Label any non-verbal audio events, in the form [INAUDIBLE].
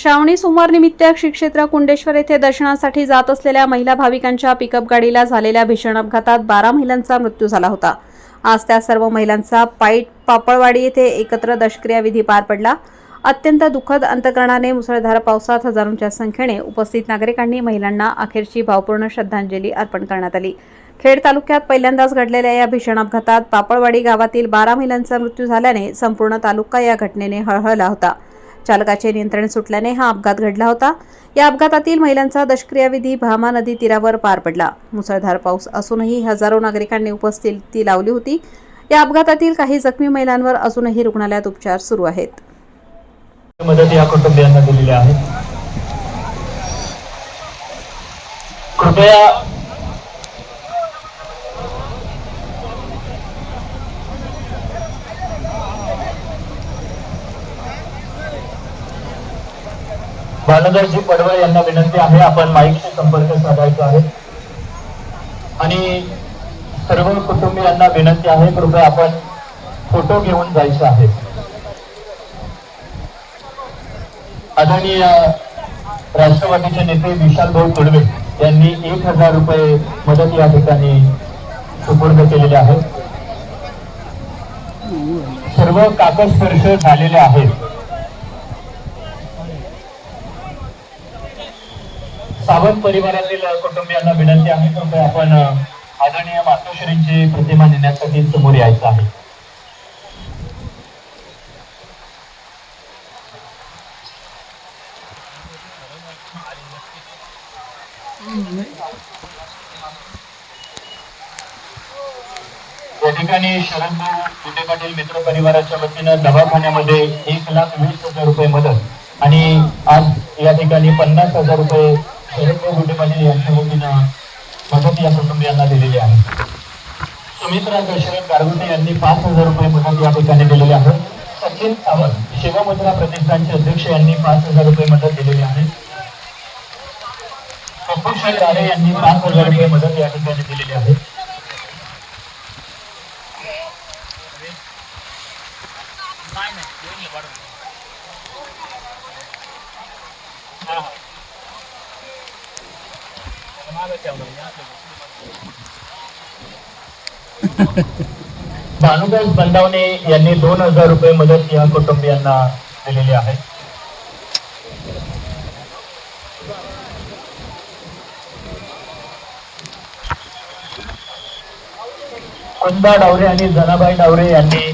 श्रावणी सोमवार निमित्त श्री क्षेत्र कुंडेश्वर येथे दर्शनासाठी जात असलेल्या महिला भाविकांच्या पिकअप गाडीला झालेल्या भीषण अपघातात बारा महिलांचा मृत्यू झाला होता. आज त्या सर्व महिलांचा पाईट पापळवाडी येथे एकत्र दशक्रिया विधी पार पडला. अत्यंत दुःखद अंतकरणाने मुसळधार पावसात हजारोंच्या संख्येने उपस्थित नागरिकांनी महिलांना अखेरची भावपूर्ण श्रद्धांजली अर्पण करण्यात आली. खेड तालुक्यात पहिल्यांदाच घडलेल्या या भीषण अपघातात पापळवाडी गावातील बारा महिलांचा मृत्यू झाल्याने संपूर्ण तालुका या घटनेने हळहळला होता. चालकाचे नियंत्रण सुटल्याने हा अपघात घडला होता. या अपघातातील महिलांचा दशक्रियाविधी भामा नदी तीरावर पार पडला. मुसळधार पाऊस असूनही हजारो नागरिकांनी उपस्थिती लावली होती. या अपघातातील काही जखमी महिलांवर अजूनही रुग्णालयात उपचार सुरू आहेत. मदत या कुटुंबियांना दिलेली आहे. कृपया भानुदासजी पडवळ यांना विनंती आहे आपण माईकशी संपर्क साधायचा आहे. आणि सर्व कुटुंबियांना विनंती आहे कृपया आपण फोटो घेऊन जायचं आहे. आदरणीय राष्ट्रवादीचे नेते विशाल भाऊ कुडवे यांनी एक हजार रुपये मदत या ठिकाणी सुपूर्द केलेले आहे. सर्व कागद स्पर्श झालेले आहेत. सावंत परिवारातील कुटुंबियांना विनंती आहे कृपया आपण आदरणीय मातोश्रींची प्रतिमा नेण्यासाठी समोर यायचं आहे. या ठिकाणी शरणभाऊ पाटील मित्र परिवाराच्या वतीनं दवाखान्यामध्ये एक लाख वीस हजार रुपये मदत आणि आज या ठिकाणी पन्नास हजार रुपये शरण्य भाऊ पाटील यांच्या वतीनं मदत या कुटुंबियांना दिलेली आहे. सुमित्रा दशरथ गारगुटे यांनी पाच हजार रुपये मदत या ठिकाणी दिलेली आहे. सचिन सावंत शिवमुद्रा प्रतिष्ठानचे अध्यक्ष यांनी पाच हजार रुपये मदत दिलेली आहे. कपूर राणे यांनी पाच हजार रुपये मदत या ठिकाणी दिलेली आहे. [LAUGHS] भानुदास बंदावणे यांनी दोन हजार रुपये मदत या कुटुंबियांना दिलेली आहे. कुंदा डावरे आणि जनाबाई डावरे यांनी